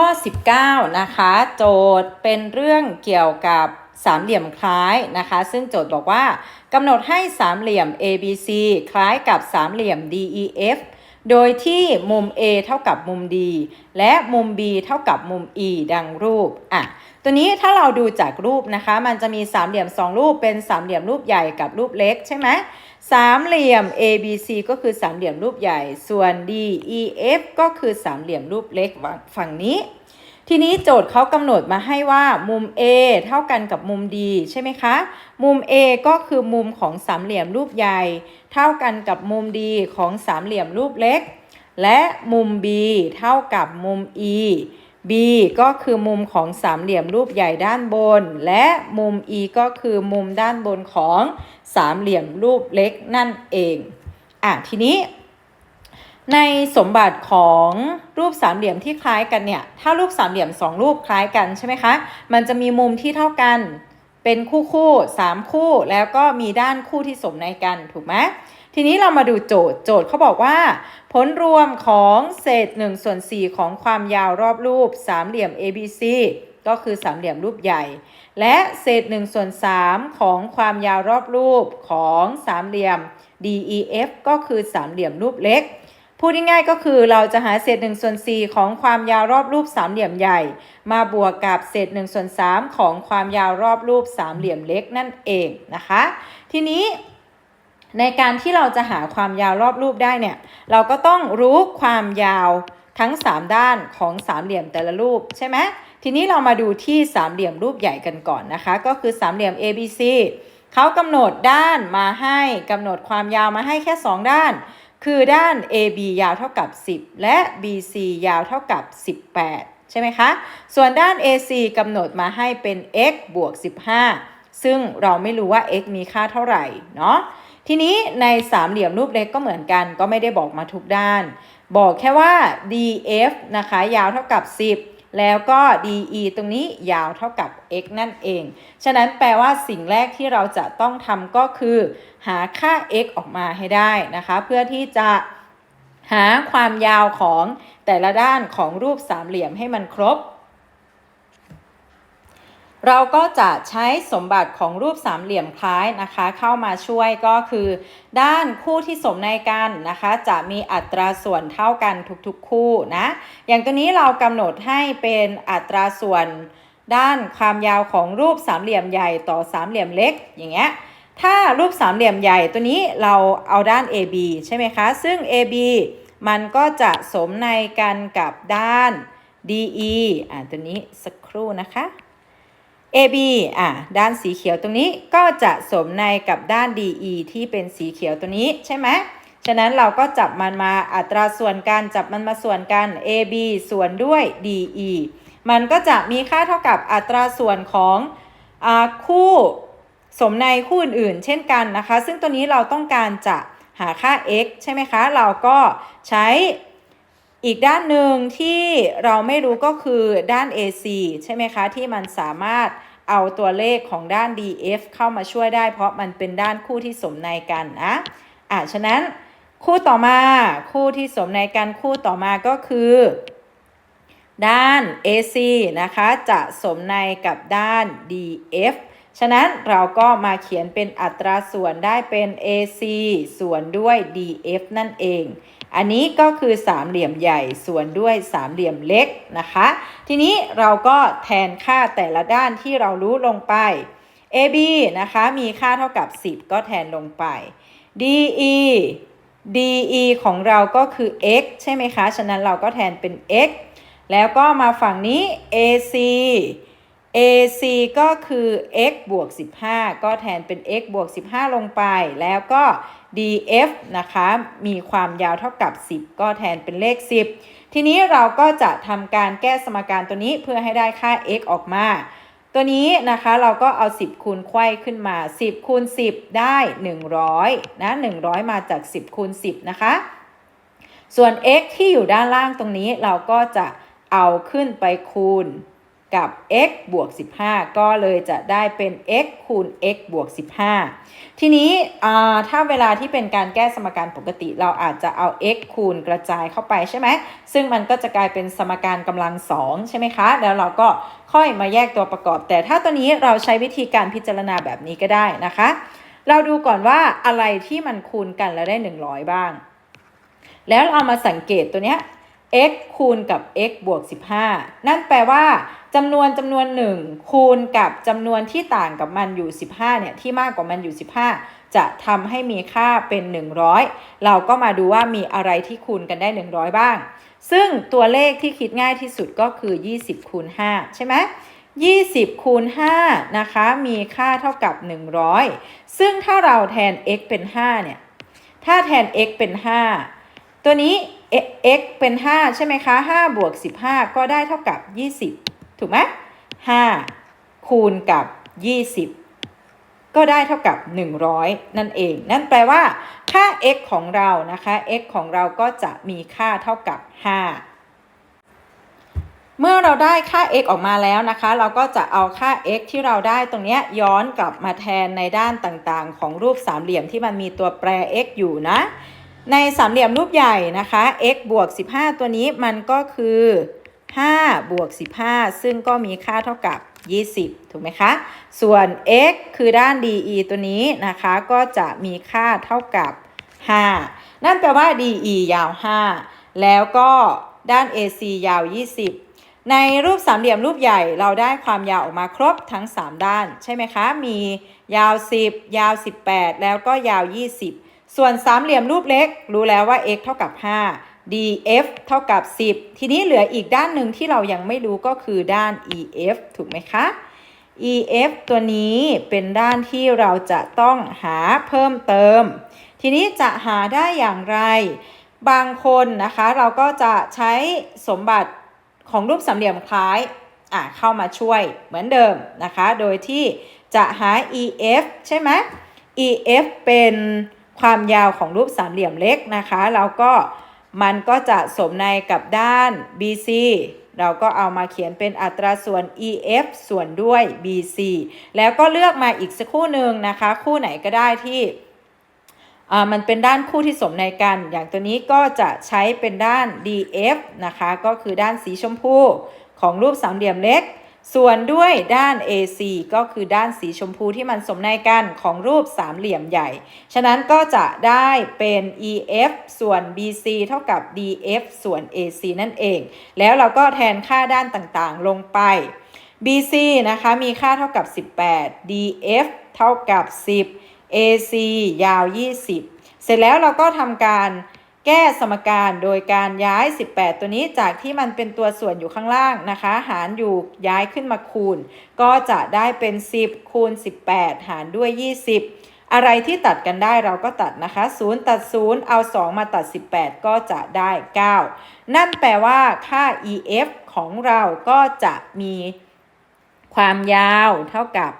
ข้อ 19 นะคะ โจทย์เป็นเรื่องเกี่ยวกับสามเหลี่ยมคล้ายนะคะ ซึ่งโจทย์บอกว่ากำหนดให้สามเหลี่ยม ABC คล้ายกับสามเหลี่ยม DEF โดยที่มุม A เท่ากับมุม D และมุม B เท่ากับมุม E ดังรูปอะตัวนี้ถ้าเราดูจากรูปนะคะ มันจะมีสามเหลี่ยม2รูปเป็นสามเหลี่ยมรูปใหญ่กับรูปเล็กใช่ไหมสามเหลี่ยม ABC ก็คือสามเหลี่ยมรูปใหญ่ ส่วน DEF ก็คือสามเหลี่ยมรูปเล็กฝั่งนี้ ทีนี้โจทย์เขากำหนดมาให้ว่ามุม A เท่ากันกับมุม D ใช่ไหมคะ มุม A ก็คือมุมของสามเหลี่ยมรูปใหญ่ เท่ากันกับมุม D ของสามเหลี่ยมรูปเล็ก และมุม B เท่ากับมุม E B ก็คือมุมของสามเหลี่ยมรูปใหญ่ด้านบน และมุม E ก็คือมุมด้านบนของสามเหลี่ยมรูปเล็กนั่นเอง อะทีนี้ ในสมบัติของรูปสามเหลี่ยมที่คล้ายกันเนี่ย ถ้ารูปสามเหลี่ยมสองรูปคล้ายกันใช่ไหมคะ มันจะมีมุมที่เท่ากัน เป็นคู่คู่สามคู่ แล้วก็มีด้านคู่ที่สมในกันถูกไหม ทีนี้เรามาดูโจทย์ โจทย์เขาบอกว่า ผลรวมของเศษ1ส่วน4ของความยาวรอบรูปสามเหลี่ยม ABC ก็คือสามเหลี่ยมรูปใหญ่ และเศษ1ส่วน3ของความยาวรอบรูปของสามเหลี่ยม DEF ก็คือสามเหลี่ยมรูปเล็ก พูดง่ายๆก็คือเราจะหาเศษ1ส่วน4ของความยาวรอบรูปสามเหลี่ยมใหญ่ มาบวกกับเศษ1ส่วน3ของความยาวรอบรูปสามเหลี่ยมเล็กนั่นเองนะคะ ทีนี้ ในการที่เราจะหาความยาวรอบรูปได้เนี่ยเราก็ต้องรู้ความยาวทั้ง 3 ด้านของสามเหลี่ยมแต่ละรูปใช่ไหมทีนี้เรามาดูที่สามเหลี่ยมรูปใหญ่กันก่อนนะคะ ก็คือสามเหลี่ยม ABC เขากำหนดด้านมาให้กำหนดความยาวมาให้แค่ 2 ด้าน คือด้าน AB ยาวเท่ากับ 10 และ BC ยาวเท่ากับ 18 ใช่ไหมคะ ส่วนด้าน AC กำหนดมาให้เป็น x บวก 15 ซึ่งเราไม่รู้ว่า x มีค่าเท่าไหร่เนาะ ทีนี้ในสามเหลี่ยมรูปเล็กก็เหมือนกัน ก็ไม่ได้บอกมาทุกด้าน บอกแค่ว่า DF นะคะยาวเท่ากับ 10 แล้วก็ DE ตรงนี้ยาวเท่ากับ x นั่นเอง ฉะนั้นแปลว่าสิ่งแรกที่เราจะต้องทำก็คือ หาค่า x ออกมาให้ได้นะคะ เพื่อที่จะหาความยาวของแต่ละด้านของรูปสามเหลี่ยมให้มันครบ เราก็จะใช้สมบัติของรูปสามเหลี่ยมคล้ายนะคะ เข้ามาช่วยก็คือ ด้านคู่ที่สมในกันนะคะ จะมีอัตราส่วนเท่ากันทุกๆคู่นะอย่างตัวนี้เรากำหนดให้เป็นอัตราส่วน ด้านความยาวของรูปสามเหลี่ยมใหญ่ต่อสามเหลี่ยมเล็กอย่างเงี้ยถ้ารูปสามเหลี่ยมใหญ่ตัวนี้เราเอาด้าน AB ใช่ไหมคะ ซึ่ง AB มันก็จะสมในกันกับด้าน DE อ่าตัวนี้สักครู่นะคะ AB อะด้านสีเขียวตรงนี้ก็จะสมในกับด้าน DE ที่เป็นสีเขียวตัวนี้ใช่ไหมฉะนั้นเราก็จับมันมาอัตราส่วนกันจับมันมาส่วนกัน AB ส่วนด้วย DE มันก็จะมีค่าเท่ากับอัตราส่วนของอคู่สมในคู่อื่นๆ เช่นกันนะคะ ซึ่งตัวนี้เราต้องการจะหาค่า x ใช่ไหมคะ เราก็ใช้ อีกด้านหนึ่งที่เราไม่รู้ก็คือด้าน AC ใช่ไหมคะ ที่มันสามารถเอาตัวเลขของด้าน DF เข้ามาช่วยได้ เพราะมันเป็นด้านคู่ที่สมในกันนะอะฉะนั้นคู่ต่อมาคู่ที่สมในกันคู่ต่อมาก็คือ ด้าน AC นะคะจะสมในกับด้าน DF ฉะนั้นเราก็มาเขียนเป็นอัตราส่วนได้เป็น AC ส่วนด้วย DF นั่นเอง อันนี้ก็คือสามเหลี่ยมใหญ่ส่วนด้วยสามเหลี่ยมเล็กนะคะ ทีนี้เราก็แทนค่าแต่ละด้านที่เรารู้ลงไป AB นะคะมีค่าเท่ากับ 10 ก็แทนลงไป DE DE ของเราก็คือ x ใช่ไหมคะ ฉะนั้นเราก็แทนเป็น x แล้วก็มาฝั่งนี้ AC AC ก็คือ x บวก 15 ก็แทนเป็น x บวก 15 ลงไป แล้วก็ df นะคะ มีความยาวเท่ากับ 10 ก็แทนเป็นเลข 10 ทีนี้เราก็จะทำการแก้สมการตัวนี้เพื่อให้ได้ค่า x ออกมา ตัวนี้นะคะเราก็เอา 10 คูณไขว้ขึ้นมา 10 คูณ 10 ได้ 100 นะ 100 มาจาก 10 คูณ 10 นะคะ ส่วน x ที่อยู่ด้านล่างตรงนี้เราก็จะเอาขึ้นไปคูณ กับ x บวก 15 ก็เลยจะได้เป็น x คูณ x บวก 15 ทีนี้ถ้าเวลาที่เป็นการแก้สมการปกติเราอาจจะเอา x คูณกระจายเข้าไปใช่ไหม ซึ่งมันก็จะกลายเป็นสมการกำลังสองใช่ไหมคะ แล้วเราก็ค่อยมาแยกตัวประกอบ แต่ถ้าตัวนี้เราใช้วิธีการพิจารณาแบบนี้ก็ได้นะคะ เราดูก่อนว่าอะไรที่มันคูณกันแล้วได้ 100 บ้าง แล้วเรามาสังเกตตัวเนี้ย x คูณกับ x บวก 15 นั่นแปลว่าจำนวนจำนวน 1 คูณกับจำนวนที่ต่างกับมันอยู่ 15 เนี่ย ที่มากกว่ามันอยู่ 15 จะทำให้มีค่าเป็น 100 เราก็มาดูว่ามีอะไรที่คูณกันได้ 100 บ้าง ซึ่งตัวเลขที่คิดง่ายที่สุดก็คือ 20 คูณ 5 ใช่ไหม20 คูณ 5 นะคะ มีค่าเท่ากับ 100 ซึ่งถ้าเราแทน x เป็น 5 เนี่ย ถ้าแทน x เป็น 5 ตัวนี้ x เป็น 5 ใช่ไหมคะ 5 บวก 15 ก็ได้เท่ากับ 20 ถูกไหม5คูณกับ 20 ก็ได้เท่ากับ 100 นั่นเอง นั่นแปลว่า ค่า x ของเรานะคะ x ของเราก็จะมีค่าเท่ากับ 5เมื่อเราได้ค่า x ออกมาแล้วนะคะ เราก็จะเอาค่า x ที่เราได้ตรงนี้ย้อนกลับมาแทนในด้านต่างๆ ของรูปสามเหลี่ยมที่มันมีตัวแปร x อยู่นะ ในสามเหลี่ยมรูปใหญ่นะคะ x บวก 15 ตัวนี้มันก็คือ5บวก 15 ซึ่งก็มีค่าเท่ากับ 20 ถูกไหมคะ ส่วน x คือด้าน DE ตัวนี้นะคะ ก็จะมีค่าเท่ากับ 5 นั่นแปลว่า DE ยาว 5 แล้วก็ด้าน AC ยาว 20 ในรูปสามเหลี่ยมรูปใหญ่เราได้ความยาวออกมาครบทั้ง 3 ด้าน ใช่ไหมคะ มียาว 10 ยาว 18 แล้วก็ยาว 20 ส่วนสามเหลี่ยมรูปเล็ก รู้แล้วว่า x เท่ากับ 5 df เท่ากับ 10 ทีนี้เหลืออีกด้านหนึ่งที่เรายังไม่รู้ก็คือด้าน ef ถูกไหมคะ ef ตัวนี้เป็นด้านที่เราจะต้องหาเพิ่มเติม ทีนี้จะหาได้อย่างไร บางคนนะคะเราก็จะใช้สมบัติของรูปสามเหลี่ยมคล้ายอะเข้ามาช่วยเหมือนเดิมนะคะ โดยที่จะหา ef ใช่ไหม ef เป็น ความยาวของรูปสามเหลี่ยมเล็กนะคะแล้วก็มันก็จะสมในกับด้าน BC เราก็เอามาเขียนเป็นอัตราส่วน EF ส่วนด้วย BC แล้วก็เลือกมาอีกสักคู่หนึ่งนะคะ คู่ไหนก็ได้ที่มันเป็นด้านคู่ที่สมในกัน อย่างตัวนี้ก็จะใช้เป็นด้าน DF นะคะ ก็คือด้านสีชมพูของรูปสามเหลี่ยมเล็ก ส่วนด้วยด้าน AC ก็คือด้านสีชมพูที่มันสมในกันของรูปสามเหลี่ยมใหญ่ ฉะนั้นก็จะได้เป็น EF ส่วน BC เท่ากับ DF ส่วน AC นั่นเอง แล้วเราก็แทนค่าด้านต่างๆลงไป BC นะคะมีค่าเท่ากับ 18 DF เท่ากับ 10 AC ยาว 20 เสร็จแล้วเราก็ทำการ แก้สมการโดยการย้าย 18 ตัวนี้จากที่มันเป็นตัวส่วนอยู่ข้างล่างนะคะ หารอยู่ย้ายขึ้นมาคูณ ก็จะได้เป็น 10 คูณ 18 หารด้วย 20 อะไรที่ตัดกันได้เราก็ตัดนะคะ 0 ตัด 0 เอา 2 มาตัด 18 ก็จะได้ 9 นั่นแปลว่าค่า EF ของเราก็จะมีความยาวเท่ากับ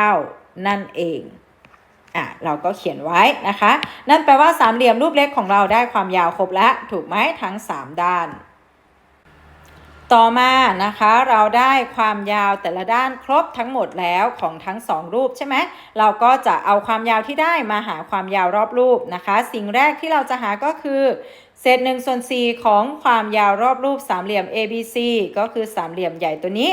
9 นั่นเอง อะเราก็เขียนไว้นะคะ นั่นแปลว่าสามเหลี่ยมรูปเล็กของเราได้ความยาวครบแล้วถูกไหมทั้ง 3 ด้าน ต่อมานะคะเราได้ความยาวแต่ละด้านครบทั้งหมดแล้วของทั้ง 2 รูปใช่ไหมเราก็จะเอาความยาวที่ได้มาหาความยาวรอบรูปนะคะ สิ่งแรกที่เราจะหาก็คือเศษ1ส่วน4ของความยาวรอบรูปสามเหลี่ยม ABC ก็คือสามเหลี่ยมใหญ่ตัวนี้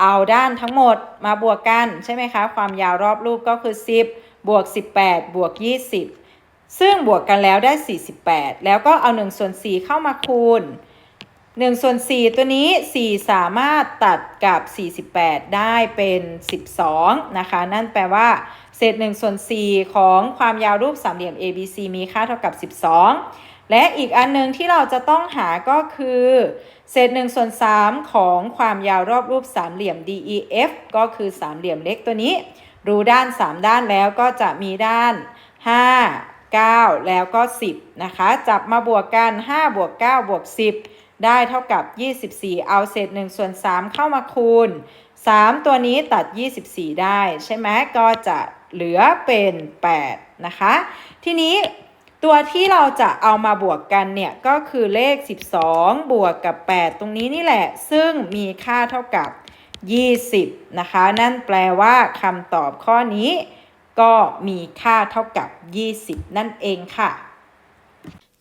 เอาด้านทั้งหมดมาบวกกันใช่ไหมคะความยาวรอบรูปก็คือ 10 บวก 18 บวก 20 ซึ่งบวกกันแล้วได้ 48 แล้วก็เอา1ส่วน4เข้ามาคูณ1ส่วน4ตัวนี้ 4 สามารถตัดกับ 48 ได้เป็น 12 นะคะ นั่นแปลว่า เศษ1ส่วน4ของความยาวรูปสามเหลี่ยม ABC มีค่าเท่ากับ 12 และอีกอันหนึงที่เราจะต้องหาก็คือ เศษ1ส่วน3ของความยาวรอบรูปสามเหลี่ยม DEF ก็คือสามเหลี่ยมเล็กตัวนี้ รู้ด้าน 3 ด้านแล้วก็จะมีด้าน 5 9 แล้วก็ 10 นะคะ จับมาบวกกัน 5 บวก 9 บวก 10 ได้เท่ากับ 24 เอาเศษ1ส่วน 3 เข้ามาคูณ 3 ตัวนี้ตัด 24 ได้ ใช่ไหมก็จะเหลือเป็น 8 นะคะ ทีนี้ตัวที่เราจะเอามาบวกกันเนี่ย ก็คือเลข 12 บวกกับ 8 ตรงนี้นี่แหละ ซึ่งมีค่าเท่ากับ 20 นะคะ นั่นแปลว่าคำตอบข้อนี้ ก็มีค่าเท่ากับ 20 นั่นเองค่ะ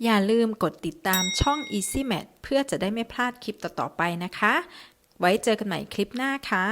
อย่าลืมกดติดตามช่อง Easy Math เพื่อจะได้ไม่พลาดคลิปต่อ ๆ ไปนะคะ ไว้เจอกันใหม่คลิปหน้าค่ะ